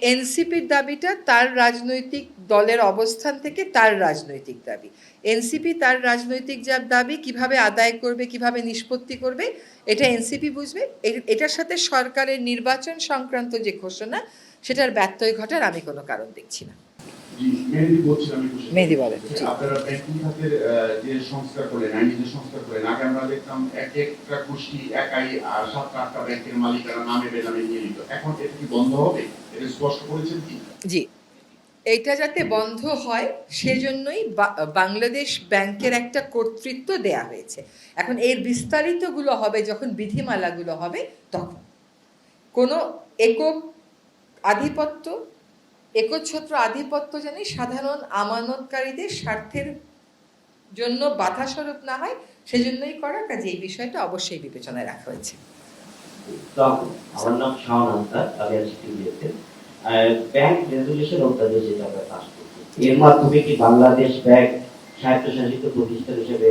এনসিপির দাবিটা তার রাজনৈতিক দলের অবস্থান থেকে তার রাজনৈতিক দাবি। এনসিপি তার রাজনৈতিক যা দাবি, কীভাবে আদায় করবে, কীভাবে নিষ্পত্তি করবে, এটা এনসিপি বুঝবে। এটার সাথে সরকারের নির্বাচন সংক্রান্ত যে ঘোষণা, সেটার ব্যত্যয় ঘটার আমি কোনো কারণ দেখছি না। মেহেদি বলেন, আপনারা ব্যাংকিং খাতের যে সংস্কার করলেন আইনি যে সংস্কার করলেন আগে আমরা দেখতাম এক একটা গোষ্ঠী একাই আর সাতটা আটটা ব্যাংকের মালিকারা নামে বেনামে নিয়ে নিত। এখন এটা কি বন্ধ হবে? এটা স্পষ্ট করেছেন কি? জি। এইটা যাতে বন্ধ হয় সেজন্যই বাংলাদেশ ব্যাংকের একটা কর্তৃত্ব দেয়া হয়েছে। এখন এর বিস্তারিতগুলো হবে যখন বিধিমালাগুলো হবে তখন। কোনো একক আধিপত্য একচ্ছত্র আধিপত্য জানি সাধারণ আমানতকারীদের স্বার্থের জন্য বাধা স্বরূপ না হয়, সেজন্যই করা। কাজে এই বিষয়টা অবশ্যই বিবেচনায় রাখা হয়েছে। আমার নাম আছি টিভিএতে ব্যাংক রেজুলেশন অধ্যাদেশ যেটা আমরা পাস করছি, এর মাধ্যমে কি বাংলাদেশ ব্যাংক স্বায়ত্তশাসিত প্রতিষ্ঠান হিসেবে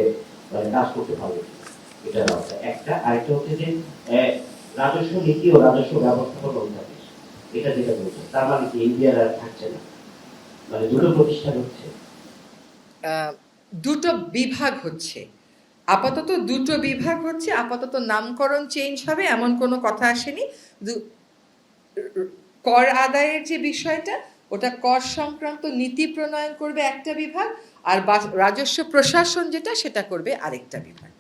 মানে কাজ করতে পারবে? এটা একটা, আরেকটা হচ্ছে যে রাজস্ব নীতি ও রাজস্ব ব্যবস্থাপনা অধ্যাদেশ। এটা যেটা বলছে তার মানে কি ইন্ডিয়ার আর থাকছে না? মানে দুটো প্রতিষ্ঠান হচ্ছে। দুটো বিভাগ হচ্ছে। আপাতত দুটো বিভাগ হচ্ছে, আপাতত নামকরণ চেঞ্জ হবে, এমন কোনো কথা আসেনি। কর আদায়ের যে বিষয়টা, ওটা কর সংক্রান্ত নীতি প্রণয়ন করবে একটা বিভাগ, আর রাজস্ব প্রশাসন যেটা, সেটা করবে আরেকটা বিভাগ।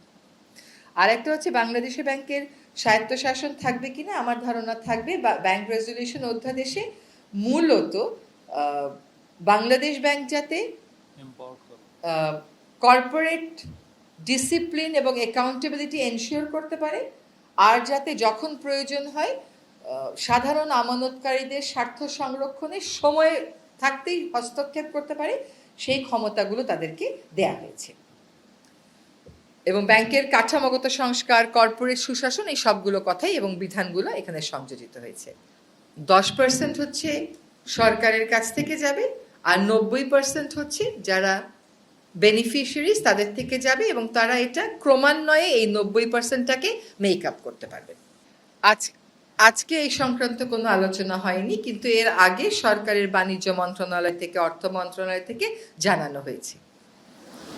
আরেকটা হচ্ছে বাংলাদেশে ব্যাংকের স্বায়ত্তশাসন থাকবে কি না আমার ধারণা থাকবে বা ব্যাংক রেজলিউশন অধ্যাদেশে মূলত বাংলাদেশ ব্যাংক যাতে কর্পোরেট ডিসিপ্লিন এবং অ্যাকাউন্টেবিলিটি এনশিওর করতে পারে আর যাতে যখন প্রয়োজন হয় সাধারণ আমানতকারীদের স্বার্থ সংরক্ষণে সময় থাকতেই হস্তক্ষেপ করতে পারে সেই ক্ষমতাগুলো তাদেরকে দেয়া হয়েছে। এবং ব্যাংকের কাঠামোগত সংস্কার, কর্পোরেট সুশাসন এই সবগুলো কথাই এবং বিধানগুলো এখানে সংযোজিত হয়েছে। দশ পার্সেন্ট হচ্ছে সরকারের কাছ থেকে যাবে আর নব্বই পার্সেন্ট হচ্ছে যারা বেনিফিশিয়ারিজ তাদের থেকে যাবে এবং তারা এটা ক্রমান্বয়ে এই নব্বই পার্সেন্টটাকে মেক আপ করতে পারবে। আজ, আজকে এই সংক্রান্ত কোনো আলোচনা হয়নি, কিন্তু এর আগে সরকারের বাণিজ্য মন্ত্রণালয় থেকে, অর্থ মন্ত্রণালয় থেকে জানানো হয়েছে।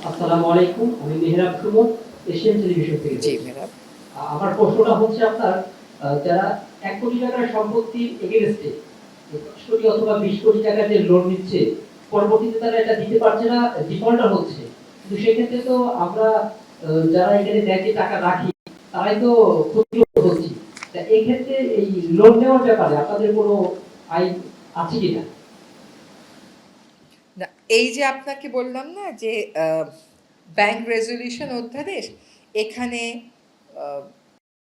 আসসালামু আলাইকুম আমি মেহরাব সুমন এশিয়ান টেলিভিশন থেকে। জি আ- আমার প্রশ্নটা হচ্ছে আপনার যারা এক কোটি টাকার সম্পত্তি এগেনস্টে দশ কোটি অথবা বিশ কোটি টাকা যে লোন নিচ্ছে পরবর্তীতে তারা এটা দিতে পারছে না ডিফল্টার হচ্ছে। কিন্তু সেক্ষেত্রে তো আমরা যারা এখানে ব্যাংকে টাকা রাখি তারাই তো ক্ষতিগ্রস্ত হচ্ছি। তা এই ক্ষেত্রে এই লোন নেওয়ার ব্যাপারে আপনাদের কোনো আইন আছে কিনা? না এই যে আপনাকে বললাম না যে ব্যাংক রেজলিউশন অধ্যাদেশ, এখানে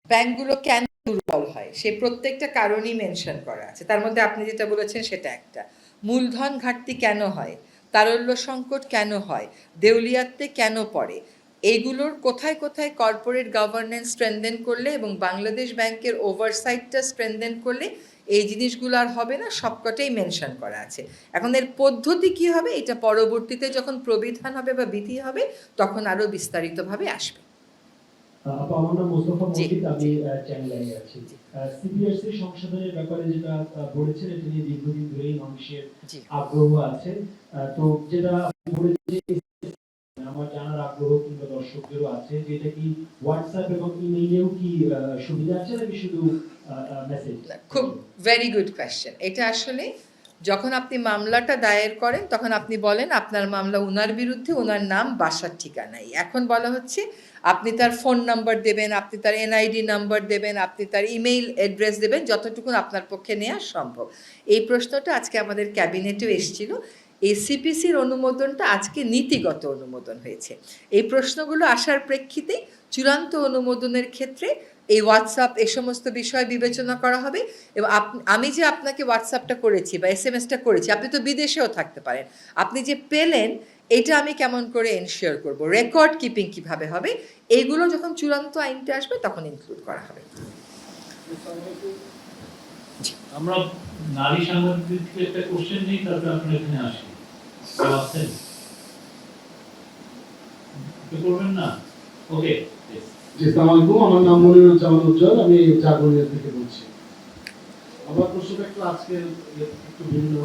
ব্যাংকগুলো কেন দুর্বল হয়? সে প্রত্যেকটা কারণই মেনশন করা আছে। তার মধ্যে আপনি যেটা বলেছেন সেটা একটা। মূলধন ঘাটতি কেন হয়? তারল্য সংকট কেন হয়? দেউলিয়াত্বে কেন পড়ে? এইগুলোর কোথায় কোথায় কর্পোরেট গভর্নেন্স স্ট্রেনদেন করলে এবং বাংলাদেশ ব্যাংকের ওভারসাইটটা স্ট্রেনদেন করলে এই জিনিসগুলো আর হবে না সবকটাই মেনশন করা আছে। এখন এর পদ্ধতি কি হবে? এটা পরবর্তীতে যখন প্রবিধান হবে বা বিধি হবে তখন আরও বিস্তারিতভাবে আসবে। আমার নাম মোস্তফা মজিদ আমি চ্যানেল আছি। সিপিএসসি সংশোধনের ব্যাপারে যেটা বলেছেন এটা নিয়ে দীর্ঘদিন ধরেই মানুষের আগ্রহ আছে। তো যেটা আমার জানার আগ্রহ কিংবা দর্শকদেরও আছে যে এটা কি হোয়াটসঅ্যাপ এবং ইমেইলেও কি সুবিধা আছে নাকি শুধু খুব ভেরি গুড কোয়েশ্চেন এটা আসলে যখন আপনি মামলাটা দায়ের করেন তখন আপনি বলেন আপনার মামলা ওনার বিরুদ্ধে ওনার নাম বাসার ঠিকানাই এখন বলা হচ্ছে আপনি তার ফোন নাম্বার দেবেন আপনি তার এনআইডি নাম্বার দেবেন আপনি তার ইমেইল অ্যাড্রেস দেবেন যতটুকু আপনার পক্ষে নেওয়া সম্ভব। এই প্রশ্নটা আজকে আমাদের ক্যাবিনেটেও এসেছিল। এই সিপিসির অনুমোদনটা আজকে নীতিগত অনুমোদন হয়েছে। এই প্রশ্নগুলো আসার প্রেক্ষিতে চূড়ান্ত অনুমোদনের ক্ষেত্রে এই হোয়াটসঅ্যাপ এ সমস্ত বিষয় বিবেচনা করা হবে এবং আমি যে আপনাকে হোয়াটসঅ্যাপটা করেছি বা এস এম এসটা করেছি, আপনি তো বিদেশেও থাকতে পারেন। আপনি যে পেলেন, এটা আমি কেমন করে এনশিওর করব? রেকর্ড কিপিং কীভাবে হবে? এইগুলো যখন চূড়ান্ত আইনটা আসবে, তখন ইনক্লুড করা হবে। আমরা নারী একটা কোশ্চেন তারপরে এখানে আসি করবেন না? ওকে আলাইকুম আমার নাম মনিরুজ্জামান উজ্জ্বল, আমি চারগড়িয়া থেকে বলছি। আমার প্রশ্নটা একটু আজকের একটু ভিন্ন।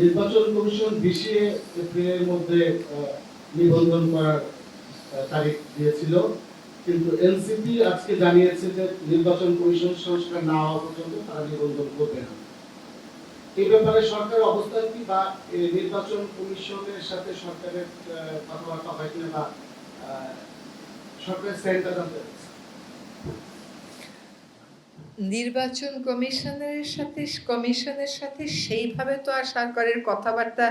নির্বাচন কমিশন বিশে এপ্রিলের মধ্যে নিবন্ধন করার তারিখ দিয়েছিল। কিন্তু এনসিপি আজকে জানিয়েছে যে নির্বাচন কমিশন সংস্কার না হওয়া পর্যন্ত তারা নিবন্ধন করবে না। এই ব্যাপারে সরকারের অবস্থান কি বা নির্বাচন কমিশনের সাথে সরকারের কথাবার্তা হয় কিনা বা নির্বাচন কমিশনের সাথে কমিশনের সাথে সেইভাবে তো আর সরকারের কথাবার্তা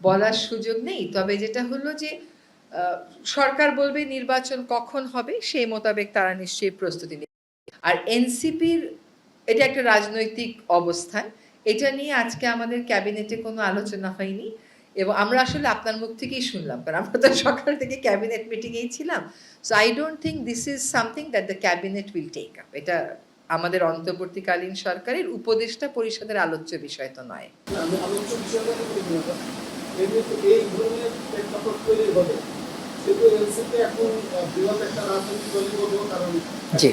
বলার সুযোগ নেই। তবে যেটা হলো যে সরকার বলবে নির্বাচন কখন হবে সেই মোতাবেক তারা নিশ্চয়ই প্রস্তুতি নেবে। আর এনসিপির, এটা একটা রাজনৈতিক অবস্থান। এটা নিয়ে আজকে আমাদের ক্যাবিনেটে কোনো আলোচনা হয়নি। এবং আমরা আসলে আপনার মুখ থেকেই শুনলাম কারণ আমরা তো সকাল থেকে ক্যাবিনেট মিটিংয়েই ছিলাম। So I don't think this is something that the cabinet will take up এটা আমাদের অন্তর্বর্তীকালীন সরকারের উপদেষ্টা পরিষদের আলোচ্য বিষয় তো নয়। জি।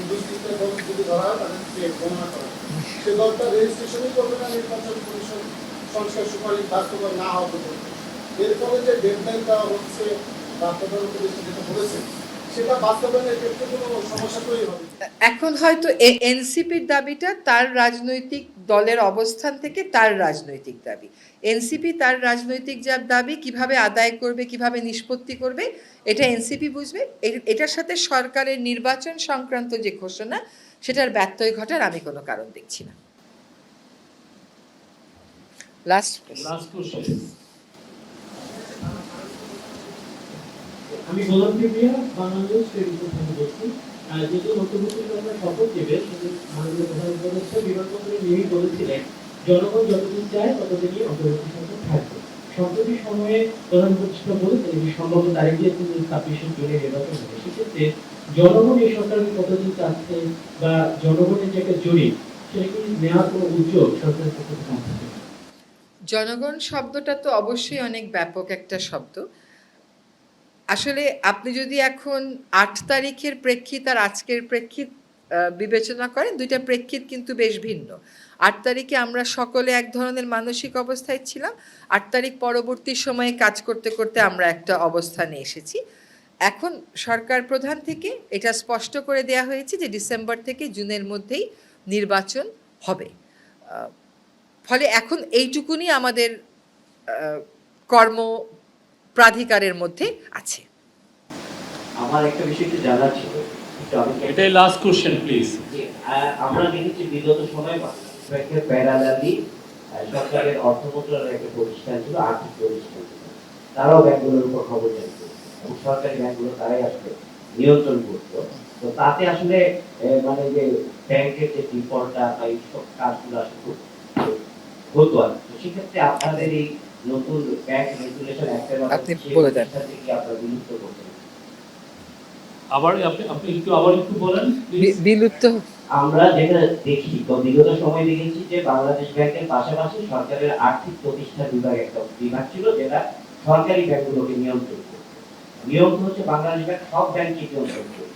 সে দলটা রেজিস্ট্রেশনই করবে না নির্বাচন কমিশন। সংস্কার সুপারিশ বাস্তবায়ন না হওয়া পর্যন্ত। এরপরে যে ডেডলাইন দেওয়া হচ্ছে যেটা বলেছেন? এখন হয়তো এনসিপির দাবিটা তার রাজনৈতিক দলের অবস্থান থেকে তার রাজনৈতিক দাবি। এনসিপি তার রাজনৈতিক যা দাবি, কীভাবে আদায় করবে, কীভাবে নিষ্পত্তি করবে, এটা এনসিপি বুঝবে। এটার সাথে সরকারের নির্বাচন সংক্রান্ত যে ঘোষণা, সেটার ব্যত্যয় ঘটার আমি কোনো কারণ দেখছি না। লাস্ট কোশ্চেন আমি বাংলাদেশ বলছি জনগণ সেক্ষেত্রে জনগণ এই সরকারকে কতদিন চাচ্ছে বা জনগণের যে জরিপ, সেটা কি নেওয়ার কোনো উদ্যোগ সরকারের পক্ষ থেকে জনগণ শব্দটা তো অবশ্যই অনেক ব্যাপক একটা শব্দ। আসলে আপনি যদি এখন আট তারিখের প্রেক্ষিত আর আজকের প্রেক্ষিত বিবেচনা করেন, দুইটা প্রেক্ষিত কিন্তু বেশ ভিন্ন। আট তারিখে আমরা সকলে এক ধরনের মানসিক অবস্থায় ছিলাম। আট তারিখ পরবর্তী সময়ে কাজ করতে করতে আমরা একটা অবস্থানে এসেছি। এখন সরকার প্রধান থেকে এটা স্পষ্ট করে দেয়া হয়েছে যে ডিসেম্বর থেকে জুনের মধ্যেই নির্বাচন হবে। ফলে এখন এইটুকুনি আমাদের আহ, কর্ম প্রাধিকারের মধ্যে আছে। আমার একটা বিষয় একটু জানার ছিল এটাই লাস্ট কোশ্চেন প্লিজ আমরা দেখেছি বিগত সময় ব্যাংকের প্যারালালি সরকারের অর্থ মন্ত্রণালয়ের একটা প্রতিষ্ঠান ছিল আর্থিক প্রতিষ্ঠান তারাও ব্যাংকগুলোর উপর খবর জানতো এবং সরকারি ব্যাংকগুলো তারাই আসলে নিয়ন্ত্রণ করতো। তো তাতে আসলে আহ, মানে যে ব্যাংকের যে ডিফল্টটা বা এই সব কাজগুলো আসলে হতো আর সেক্ষেত্রে আপনাদের এই নতুন ব্যাংক রেগুলেশন অ্যাক্টের আপনি বলে দেন। আপনারা বিলুপ্ত করছেন আবার আপনি আপনি একটু আবার একটু বলেন বিলুপ্ত আমরা যেটা দেখি তো বিগত সময় দেখেছি যে বাংলাদেশ ব্যাংকের পাশাপাশি সরকারের আর্থিক প্রতিষ্ঠান বিভাগ একটা বিভাগ ছিল যেটা সরকারি ব্যাংকগুলোকে নিয়ন্ত্রণ করত। নিয়ম হচ্ছে বাংলাদেশ ব্যাংক সব ব্যাংককে নিয়ন্ত্রণ করত।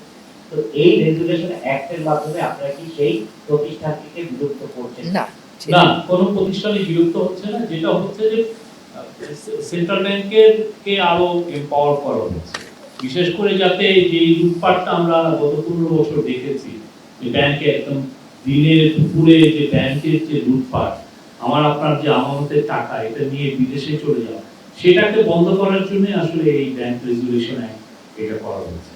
তো এই রেগুলেশন অ্যাক্টের মাধ্যমে আপনারা কি সেই প্রতিষ্ঠানটিকে বিলুপ্ত করছেন? না। না কোনো প্রতিষ্ঠানে বিরক্ত হচ্ছে না যেটা হচ্ছে যে সেন্ট্রাল ব্যাংকের কে আরও এম্পাওয়ার করা হচ্ছে। বিশেষ করে যাতে যে লুটপাটটা আমরা গত পনেরো বছর দেখেছি যে ব্যাংকে একদম দিনের দুপুরে যে ব্যাংকের যে লুটপাট আমার আপনার যে আমানতের টাকা এটা নিয়ে বিদেশে চলে যাওয়া সেটাকে বন্ধ করার জন্য আসলে এই ব্যাংক রেগুলেশন অ্যাক্ট এটা করা হয়েছে।